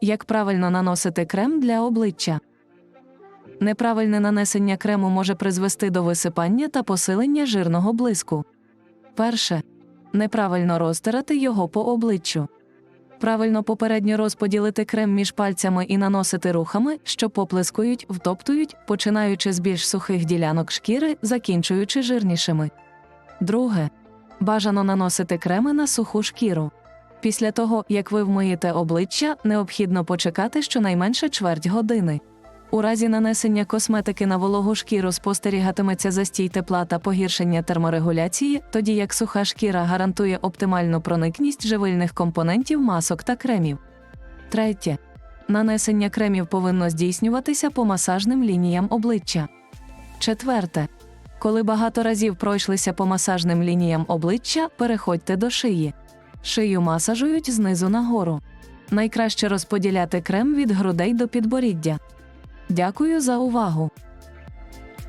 Як правильно наносити крем для обличчя? Неправильне нанесення крему може призвести до висипання та посилення жирного блиску. Перше. Неправильно розтирати його по обличчю. Правильно попередньо розподілити крем між пальцями і наносити рухами, що поплескують, втоптують, починаючи з більш сухих ділянок шкіри, закінчуючи жирнішими. Друге. Бажано наносити креми на суху шкіру. Після того, як ви вмиєте обличчя, необхідно почекати щонайменше чверть години. У разі нанесення косметики на вологу шкіру спостерігатиметься застій тепла та погіршення терморегуляції, тоді як суха шкіра гарантує оптимальну проникність живильних компонентів масок та кремів. Третє. Нанесення кремів повинно здійснюватися по масажним лініям обличчя. Четверте. Коли багато разів пройшлися по масажним лініям обличчя, переходьте до шиї. Шию масажують знизу нагору. Найкраще розподіляти крем від грудей до підборіддя. Дякую за увагу!